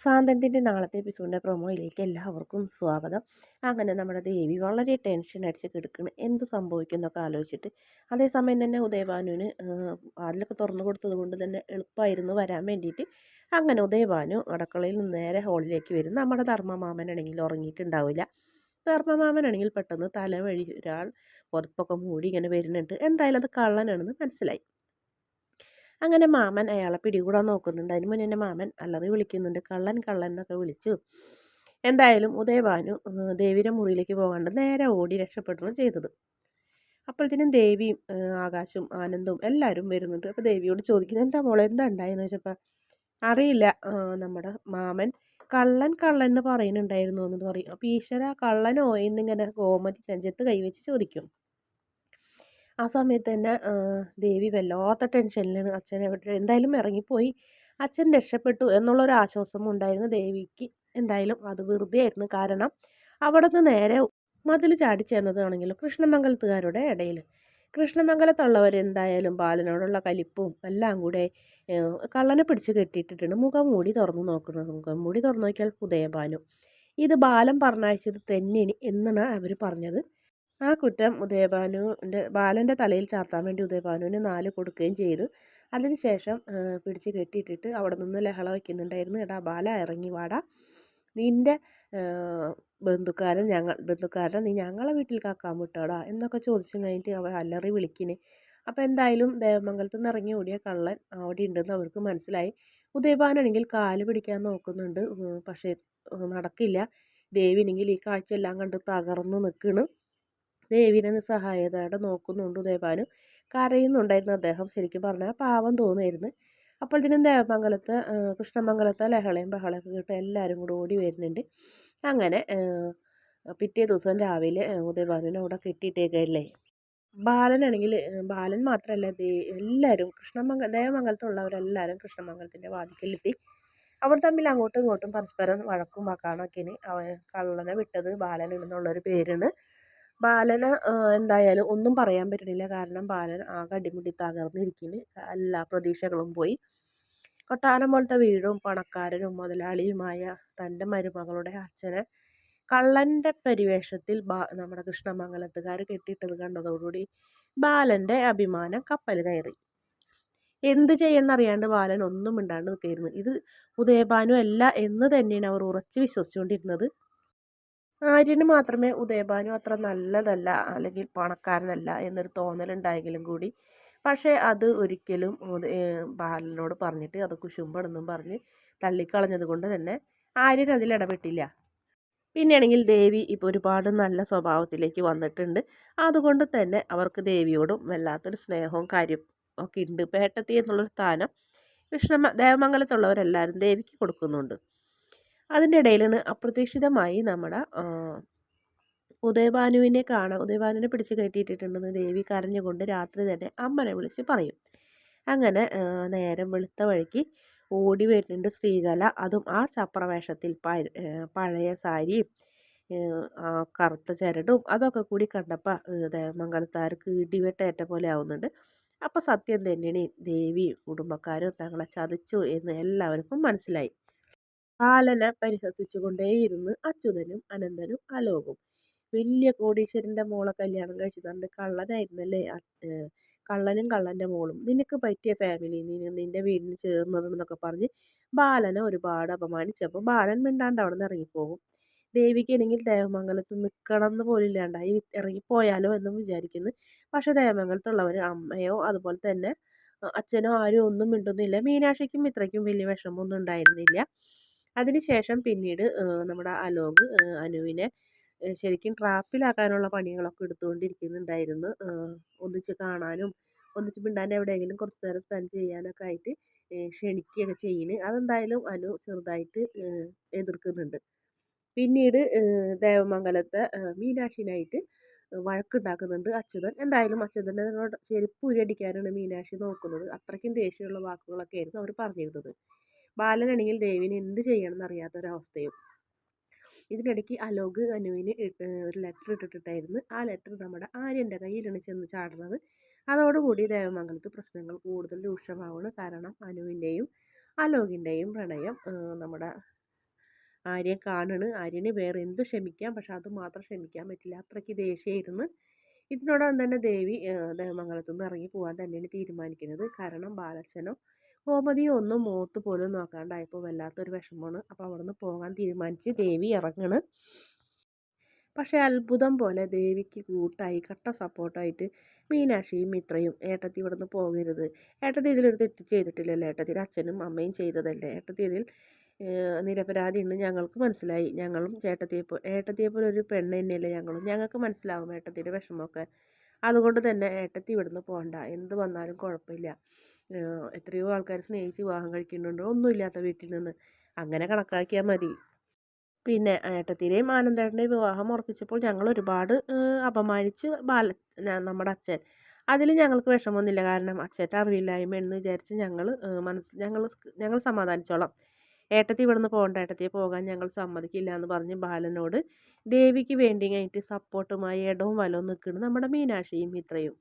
സാന്തന്റെ നാളത്തെ എപ്പിസോഡിന്റെ പ്രൊമോയിലേക്ക് എല്ലാവർക്കും സ്വാഗതം. അങ്ങനെ നമ്മുടെ ദേവി വളരെ ടെൻഷൻ അടിച്ച് കിടക്കണം. എന്ത് സംഭവിക്കും എന്നൊക്കെ ആലോചിച്ചിട്ട് അതേസമയം തന്നെ ഉദയഭാനുവിന് അതിലൊക്കെ തുറന്നു കൊടുത്തത് കൊണ്ട് തന്നെ എളുപ്പമായിരുന്നു വരാൻ വേണ്ടിയിട്ട്. അങ്ങനെ ഉദയഭാനു അടുക്കളയിൽ നിന്ന് നേരെ ഹോളിലേക്ക് വരും നമ്മുടെ ധർമ്മമാമനാണെങ്കിൽ ഉറങ്ങിയിട്ടുണ്ടാവില്ല. ധർമ്മമാമനാണെങ്കിൽ പെട്ടെന്ന് തല വഴി ഒരാൾ പുതപ്പൊക്കെ മൂടി ഇങ്ങനെ വരുന്നുണ്ട്. എന്തായാലും അത് കള്ളനാണെന്ന് മനസ്സിലായി. അങ്ങനെ മാമൻ അയാളെ പിടികൂടാൻ നോക്കുന്നുണ്ട്. അതിന് മുന്നേ മാമൻ അല്ലറി വിളിക്കുന്നുണ്ട്. കള്ളൻ കള്ളൻ എന്നൊക്കെ വിളിച്ചു. എന്തായാലും ഉദയഭാനു ദേവിയുടെ മുറിയിലേക്ക് പോകാണ്ട് നേരെ ഓടി രക്ഷപ്പെടുകയാണ് ചെയ്തത്. അപ്പോഴത്തേനും ദേവിയും ആകാശും ആനന്ദവും എല്ലാവരും വരുന്നുണ്ട്. അപ്പോൾ ദേവിയോട് ചോദിക്കുന്നത് എന്താ മോളെ എന്താ ഉണ്ടായെന്ന് വെച്ചപ്പോൾ അറിയില്ല നമ്മുടെ മാമൻ കള്ളൻ കള്ളൻ എന്ന് പറയുന്നുണ്ടായിരുന്നു എന്ന് പറയും. അപ്പോൾ ഈശ്വര കള്ളനോ എന്നിങ്ങനെ ഗോമതി നെഞ്ചത്ത് കൈവച്ച് ചോദിക്കും. ആ സമയത്ത് തന്നെ ദേവി വല്ലാത്ത ടെൻഷനിലാണ്. അച്ഛൻ എവിടെ എന്തായാലും ഇറങ്ങിപ്പോയി. അച്ഛൻ രക്ഷപ്പെട്ടു എന്നുള്ളൊരു ആശ്വാസം ഉണ്ടായിരുന്നു ദേവിക്ക്. എന്തായാലും അത് വെറുതെ ആയിരുന്നു. കാരണം അവിടെ നിന്ന് നേരെ മതിൽ ചാടി ചെന്നതാണെങ്കിലും കൃഷ്ണമംഗലത്തുകാരുടെ ഇടയിൽ. കൃഷ്ണമംഗലത്തുള്ളവർ എന്തായാലും ബാലനോടുള്ള കലിപ്പും എല്ലാം കൂടെ കള്ളനെ പിടിച്ച് കെട്ടിയിട്ടിട്ടുണ്ട്. മുഖം മൂടി തുറന്നു നോക്കുന്നത് മുഖം മൂടി തുറന്നു നോക്കിയാൽ ഉദയബാലു ഇത് ബാലം പറഞ്ഞയച്ചത് തെന്നിനി എന്നാണ് അവർ പറഞ്ഞത്. ആ കുറ്റം ഉദയഭാനുവിന്റെ ബാലന്റെ തലയിൽ ചാർത്താൻ വേണ്ടി ഉദയഭാനുവിന് നാല് കൊടുക്കുകയും ചെയ്തു. അതിനുശേഷം പിടിച്ച് കെട്ടിയിട്ടിട്ട് അവിടെ നിന്ന് ലഹള വയ്ക്കുന്നുണ്ടായിരുന്നു. എടാ ബാല ഇറങ്ങി വാടാ. നിന്റെ ബന്ധുക്കാരൻ ഞങ്ങൾ ബന്ധുക്കാരൻ നീ ഞങ്ങളെ വീട്ടിൽ കാക്കാൻ വിട്ടോടാ എന്നൊക്കെ ചോദിച്ചു കഴിഞ്ഞിട്ട് അവർ അല്ലറി വിളിക്കിനെ. അപ്പോൾ എന്തായാലും ദേവമംഗലത്ത് നിന്ന് ഇറങ്ങി ഓടിയ കള്ളൻ അവിടെ ഉണ്ടെന്ന് അവർക്ക് മനസ്സിലായി. ഉദയഭാനാണെങ്കിൽ കാൽ പിടിക്കാൻ നോക്കുന്നുണ്ട്. പക്ഷേ നടക്കില്ല. ദേവിനെങ്കിൽ ഈ കാഴ്ചയെല്ലാം കണ്ട് തകർന്നു നിൽക്കണം. ദേവിനെ സഹായതയോടെ നോക്കുന്നുണ്ട് ദേവാനും. കരയുന്നുണ്ടായിരുന്നു അദ്ദേഹം ശരിക്കും പറഞ്ഞാൽ പാവം തോന്നുമായിരുന്നു. അപ്പോഴത്തേനും ദേവമംഗലത്ത് കൃഷ്ണമംഗലത്തെ ലഹളയും ബഹളയൊക്കെ കേട്ട് എല്ലാവരും കൂടെ ഓടി വരുന്നുണ്ട്. അങ്ങനെ പിറ്റേ ദിവസം രാവിലെ ഉദയഭാനുവിനെ അവിടെ കെട്ടിയിട്ടേക്കല്ലേ ബാലനാണെങ്കിൽ ബാലൻ മാത്രമല്ല എല്ലാവരും കൃഷ്ണമംഗ ദേവമംഗലത്തുള്ളവരെല്ലാവരും കൃഷ്ണമംഗലത്തിന്റെ വാതിക്കലെത്തി. അവർ തമ്മിൽ അങ്ങോട്ടും ഇങ്ങോട്ടും പരസ്പരം വഴക്കും വക്കാണൊക്കെയാണ് അവൻ കള്ളനെ വിട്ടത് ബാലൻ എന്നുള്ളൊരു പേരാണ്. ബാലന് എന്തായാലും ഒന്നും പറയാൻ പറ്റുന്നില്ല കാരണം ബാലൻ ആകെ അടിമുടി തകർന്നിരിക്കുന്നു എല്ലാ പ്രതീക്ഷകളും പോയി. കൊട്ടാരം പോലത്തെ വീടും പണക്കാരനും മുതലാളിയുമായ തന്റെ മരുമകളുടെ അച്ഛനെ കള്ളന്റെ പരിവേഷത്തിൽ ബാ നമ്മുടെ കൃഷ്ണമംഗലത്തുകാർ കെട്ടിയിട്ടത് കണ്ടതോടുകൂടി ബാലന്റെ അഭിമാനം കപ്പൽ കയറി. എന്ത് ചെയ്യുന്നറിയാണ്ട് ബാലൻ ഒന്നും ഇണ്ടാണ്ട് നിൽക്കായിരുന്നു. ഇത് ഉദയഭാനു അല്ല എന്ന് തന്നെയാണ് അവർ ഉറച്ചു വിശ്വസിച്ചുകൊണ്ടിരുന്നത്. ആര്യന് മാത്രമേ ഉദയഭാനു അത്ര നല്ലതല്ല അല്ലെങ്കിൽ പണക്കാരനല്ല എന്നൊരു തോന്നലുണ്ടായെങ്കിലും കൂടി. പക്ഷേ അത് ഒരിക്കലും ബാലനോട് പറഞ്ഞിട്ട് അത് കുശുമ്പണെന്നും പറഞ്ഞ് തള്ളിക്കളഞ്ഞത് കൊണ്ട് തന്നെ ആര്യൻ അതിൽ ഇടപെട്ടില്ല. പിന്നെയാണെങ്കിൽ ദേവി ഇപ്പോൾ ഒരുപാട് നല്ല സ്വഭാവത്തിലേക്ക് വന്നിട്ടുണ്ട്. അതുകൊണ്ട് തന്നെ അവർക്ക് ദേവിയോടും വല്ലാത്തൊരു സ്നേഹവും കാര്യം ഒക്കെ ഉണ്ട്. പേട്ടത്തി എന്നുള്ളൊരു സ്ഥാനം കൃഷ്ണ ദേവമംഗലത്തുള്ളവരെല്ലാവരും ദേവിക്ക് കൊടുക്കുന്നുണ്ട്. അതിന്റെ ഇടയിലാണ് അപ്രതീക്ഷിതമായി നമ്മുടെ ഉദയഭാനുവിനെ കാണാം ഉദയഭാനുവിനെ പിടിച്ച് കയറ്റിയിട്ടിട്ടുണ്ടെന്ന് ദേവി കരഞ്ഞുകൊണ്ട് രാത്രി തന്നെ അമ്മനെ വിളിച്ച് പറയും. അങ്ങനെ നേരം വെളുത്ത വഴിക്ക് ഓടി വരുന്നുണ്ട് ശ്രീകല. അതും ആ ചപ്രവേഷത്തിൽ പഴയ സാരിയും കറുത്ത ചരടും അതൊക്കെ കൂടി കണ്ടപ്പോൾ മംഗളത്താർക്ക് ഇടിവെട്ടേറ്റ പോലെ ആവുന്നുണ്ട്. അപ്പോൾ സത്യം തന്നെയാണ് ദേവിയും കുടുംബക്കാരും തങ്ങളെ ചതിച്ചു എന്ന് എല്ലാവർക്കും മനസ്സിലായി. ബാലനെ പരിഹസിച്ചുകൊണ്ടേയിരുന്ന് അച്യുതനും അനന്തനും അലോകും വലിയ കോടീശ്വരന്റെ മോളെ കല്യാണം കഴിച്ചു തന്നിട്ട് കള്ളനായിരുന്നല്ലേ? കള്ളനും കള്ളന്റെ മോളും. നിനക്ക് പറ്റിയ ഫാമിലി നീ നിന്റെ വീടിന് ചേർന്നതെന്നൊക്കെ പറഞ്ഞ് ബാലനെ ഒരുപാട് അപമാനിച്ചപ്പോൾ ബാലൻ മിണ്ടാണ്ട് അവിടെ നിന്ന് ഇറങ്ങിപ്പോകും ദേവിക്കാണെങ്കിൽ ദേവമംഗലത്ത് നിൽക്കണം എന്ന് പോലും ഇല്ലാണ്ടായി. ഇറങ്ങിപ്പോയാലോ എന്നും വിചാരിക്കുന്നു. പക്ഷേ ദേവമംഗലത്തുള്ളവർ അമ്മയോ അതുപോലെ തന്നെ അച്ഛനോ ആരും ഒന്നും മിണ്ടുന്നില്ല. മീനാക്ഷിക്കും ഇത്രയ്ക്കും വലിയ വിഷമമൊന്നും ഉണ്ടായിരുന്നില്ല. അതിനുശേഷം പിന്നീട് നമ്മുടെ അലോക് അനുവിനെ ശരിക്കും ട്രാപ്പിലാക്കാനുള്ള പണികളൊക്കെ എടുത്തുകൊണ്ടിരിക്കുന്നുണ്ടായിരുന്നു. ഒന്നിച്ച് കാണാനും ഒന്നിച്ച് മിണ്ടാൻ എവിടെയെങ്കിലും കുറച്ച് നേരം സ്പെൻഡ് ചെയ്യാനൊക്കെ ആയിട്ട് ക്ഷണിക്കുകയൊക്കെ ചെയ്യുന്നു അതെന്തായാലും അനു ചെറുതായിട്ട് എതിർക്കുന്നുണ്ട്. പിന്നീട് ദേവമംഗലത്തെ മീനാക്ഷിനായിട്ട് വഴക്കുണ്ടാക്കുന്നുണ്ട് അച്യുതൻ. എന്തായാലും അച്യുതനോട് ചെരുപ്പ് ഉരിയടിക്കാനാണ് മീനാക്ഷി നോക്കുന്നത്. അത്രയ്ക്കും ദേഷ്യമുള്ള വാക്കുകളൊക്കെ ആയിരുന്നു അവർ പറഞ്ഞിരുന്നത്. ബാലനാണെങ്കിൽ ദേവിന് എന്ത് ചെയ്യണമെന്ന് അറിയാത്തൊരവസ്ഥയും ഇതിനിടയ്ക്ക് അലോക് അനുവിന് ഒരു ലെറ്റർ ഇട്ടിട്ടുണ്ടായിരുന്നു. ആ ലെറ്റർ നമ്മുടെ ആര്യന്റെ കയ്യിലാണ് ചെന്ന് ചാടുന്നത്. അതോടുകൂടി ദേവമംഗലത്ത് പ്രശ്നങ്ങൾ കൂടുതൽ രൂക്ഷമാവുകയാണ്. കാരണം അനുവിന്റെയും അലോകിന്റെയും പ്രണയം നമ്മുടെ ആര്യ കാണണ്. ആര്യന് വേറെ എന്തും ക്ഷമിക്കാം പക്ഷെ അത് മാത്രം ക്ഷമിക്കാൻ പറ്റില്ല. അത്രയ്ക്ക് ദേഷ്യമായിരുന്നു. ഇതിനോടൊപ്പം തന്നെ ദേവി ദേവമംഗലത്തു നിന്ന് ഇറങ്ങി പോകാൻ തന്നെയാണ് തീരുമാനിക്കുന്നത്. കാരണം ബാലച്ചനോ ഗോമതിയോ ഒന്നും മുഖത്ത് പോലും നോക്കാണ്ടായപ്പോൾ വല്ലാത്തൊരു വിഷമമാണ്. അപ്പോൾ അവിടെ നിന്ന് പോകാൻ തീരുമാനിച്ച് ദേവി ഇറങ്ങണ്. പക്ഷേ അത്ഭുതം പോലെ ദേവിക്ക് കൂട്ടായി കട്ട സപ്പോർട്ടായിട്ട് മീനാക്ഷിയും മിത്രയും ഏട്ടത്തി ഇവിടെ നിന്ന് പോകരുത്. ഏട്ടത്തി ഇതിലൊരു തെറ്റ് ചെയ്തിട്ടില്ലല്ലോ. ഏട്ടത്തിയുടെ അച്ഛനും അമ്മയും ചെയ്തതല്ലേ? ഏട്ടത്തി ഇതിൽ നിരപരാധി എന്ന് ഞങ്ങൾക്ക് മനസ്സിലായി. ഞങ്ങളും ചേട്ടത്തിയെപ്പോ ഏട്ടത്തിയെപ്പോലെ ഒരു പെണ്ണ് തന്നെയല്ലേ ഞങ്ങളും. ഞങ്ങൾക്ക് മനസ്സിലാവും ഏട്ടത്തിയുടെ വിഷമമൊക്കെ. അതുകൊണ്ട് തന്നെ ഏട്ടത്തി ഇവിടുന്ന് പോകണ്ട. എന്ത് വന്നാലും കുഴപ്പമില്ല. എത്രയോ ആൾക്കാർ സ്നേഹിച്ച് വിവാഹം കഴിക്കുന്നുണ്ട്. ഒന്നുമില്ലാത്ത വീട്ടിൽ നിന്ന്. അങ്ങനെ കണക്കാക്കിയാൽ മതി. പിന്നെ ഏട്ടത്തിനെയും ആനന്ദേട്ടന്റെയും വിവാഹം ഉറപ്പിച്ചപ്പോൾ ഞങ്ങൾ ഒരുപാട് അപമാനിച്ച് ബാല നമ്മുടെ അച്ഛൻ. അതിൽ ഞങ്ങൾക്ക് വിഷമമൊന്നുമില്ല കാരണം അച്ഛന്റെ അറിവില്ലായ്മ എന്ന് വിചാരിച്ച് ഞങ്ങൾ മനസ്സ് ഞങ്ങൾ ഞങ്ങൾ സമാധാനിച്ചോളാം. ഏട്ടത്തി ഇവിടുന്ന് പോകണ്ട. ഏട്ടത്തിയെ പോകാൻ ഞങ്ങൾ സമ്മതിക്കില്ല എന്ന് പറഞ്ഞ് ബാലനോട് ദേവിക്ക് വേണ്ടി കഴിഞ്ഞിട്ട് സപ്പോർട്ടുമായി ഇടവും വലവും നിൽക്കുന്നു നമ്മുടെ മീനാക്ഷിയും ഇത്രയും.